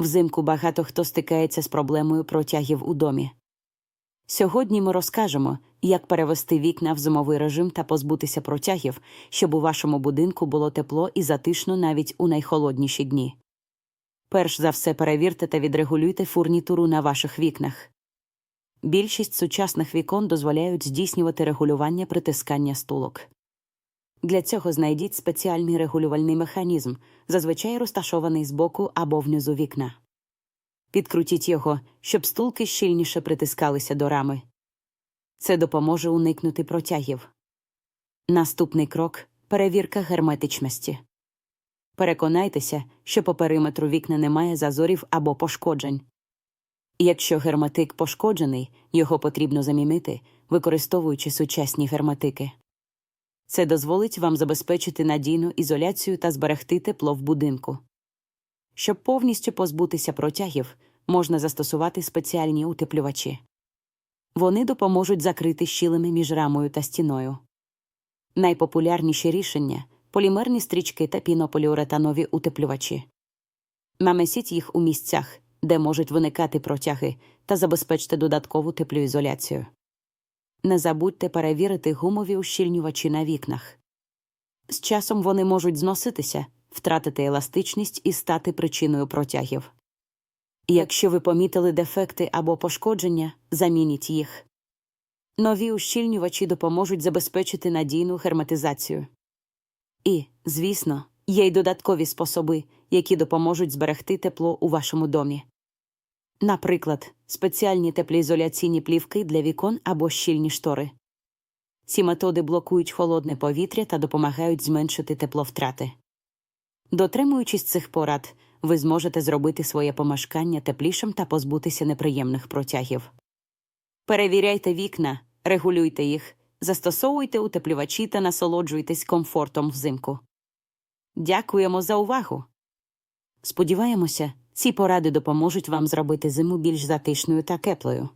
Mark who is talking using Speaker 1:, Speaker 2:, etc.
Speaker 1: Взимку багато хто стикається з проблемою протягів у домі. Сьогодні ми розкажемо, як перевести вікна в зимовий режим та позбутися протягів, щоб у вашому будинку було тепло і затишно навіть у найхолодніші дні. Перш за все перевірте та відрегулюйте фурнітуру на ваших вікнах. Більшість сучасних вікон дозволяють здійснювати регулювання притискання стулок. Для цього знайдіть спеціальний регулювальний механізм, зазвичай розташований збоку або внизу вікна. Підкрутіть його, щоб стулки щільніше притискалися до рами. Це допоможе уникнути протягів. Наступний крок перевірка герметичності. Переконайтеся, що по периметру вікна немає зазорів або пошкоджень. Якщо герметик пошкоджений, його потрібно замінити, використовуючи сучасні герметики. Це дозволить вам забезпечити надійну ізоляцію та зберегти тепло в будинку. Щоб повністю позбутися протягів, можна застосувати спеціальні утеплювачі. Вони допоможуть закрити щілини між рамою та стіною. Найпопулярніші рішення полімерні стрічки та пінополіуретанові утеплювачі. Намесіть їх у місцях, де можуть виникати протяги, та забезпечте додаткову теплоізоляцію. Не забудьте перевірити гумові ущільнювачі на вікнах. З часом вони можуть зноситися, втратити еластичність і стати причиною протягів. Якщо ви помітили дефекти або пошкодження, замініть їх. Нові ущільнювачі допоможуть забезпечити надійну герметизацію. І, звісно, є й додаткові способи, які допоможуть зберегти тепло у вашому домі. Наприклад, спеціальні теплоізоляційні плівки для вікон або щільні штори. Ці методи блокують холодне повітря та допомагають зменшити тепловтрати. Дотримуючись цих порад, ви зможете зробити своє помешкання теплішим та позбутися неприємних протягів. Перевіряйте вікна, регулюйте їх, застосовуйте утеплювачі та насолоджуйтесь комфортом взимку. Дякуємо за увагу! Сподіваємося, ці поради допоможуть вам зробити зиму більш затишною та теплою.